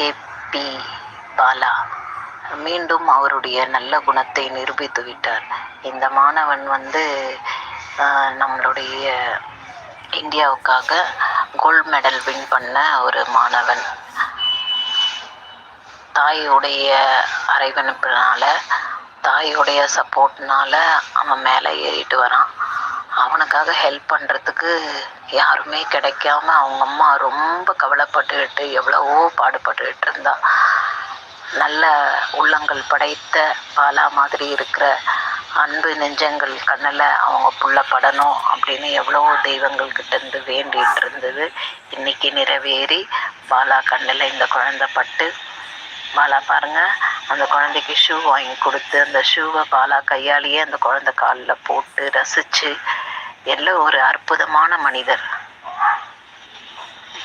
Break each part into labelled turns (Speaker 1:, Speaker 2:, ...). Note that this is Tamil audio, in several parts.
Speaker 1: கே. பி. பாலா மீண்டும் அவருடைய நல்ல குணத்தை நிரூபித்து விட்டார். இந்த மாணவன் வந்து நம்மளுடைய இந்தியாவுக்காக கோல்ட் மெடல் வின் பண்ண ஒரு மாணவன். தாயுடைய அரைவனுப்பினால தாயுடைய சப்போர்ட்னால அவன் மேலே ஏறிட்டு வரான். அவனுக்காக ஹெல்ப் பண்ணுறதுக்கு யாருமே கிடைக்காம அவங்க அம்மா ரொம்ப கவலைப்பட்டுக்கிட்டு எவ்வளவோ பாடுபட்டுக்கிட்டு இருந்தா. நல்ல உள்ளங்கள் படைத்த பாலா மாதிரி இருக்கிற அன்பு நெஞ்சங்கள் கண்ணில் அவங்க புள்ள படணும் அப்படின்னு எவ்வளவோ தெய்வங்கள்கிட்டேருந்து வேண்டிகிட்டு இருந்து இருந்தது. இன்னைக்கு நிறைவேறி பாலா கண்ணில் இந்த குழந்தை பட்டு பாலா பாருங்கள் அந்த குழந்தைக்கு ஷூ வாங்கி கொடுத்து அந்த ஷூவை பாலா கையாலேயே அந்த குழந்தை காலில் போட்டு ரசித்து எல்லாம் ஒரு அற்புதமான மனிதர்.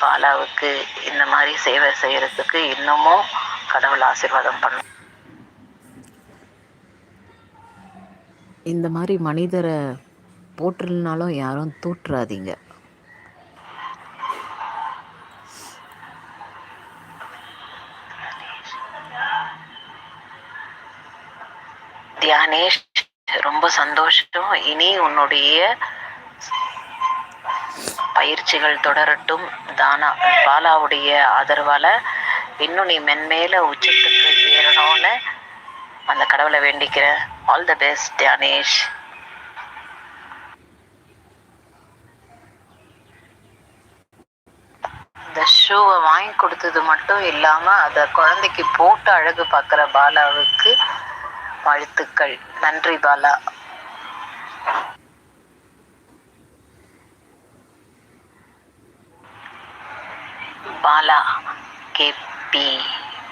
Speaker 1: பாலாவுக்கு இந்த மாதிரி சேவை செய்யறதுக்கு இன்னமும் கடவுள் ஆசீர்வாதம் பண்ணும்
Speaker 2: இந்த மாதிரி மனிதரை போற்றலனாலும் யாரும் தூற்றாதீங்க.
Speaker 1: தியானேஷ் ரொம்ப சந்தோஷம். இனி உன்னுடைய பயிற்சிகள் தொடரட்டும். தானா பாலாவுடைய ஆதரவால் இன்னும் நீ மென்மேல உச்சத்துக்கு ஏறணும்னு அந்த கடவுளை வேண்டிக்கிறேன் ஆல் த பெஸ்ட் தியானேஷ் இந்த ஷூவை வாங்கி கொடுத்தது மட்டும் இல்லாமல் அதை குழந்தைக்கு போட்டு அழகு பார்க்குற பாலாவுக்கு வாழ்த்துக்கள். நன்றி Bala. Bala K P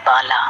Speaker 1: Bala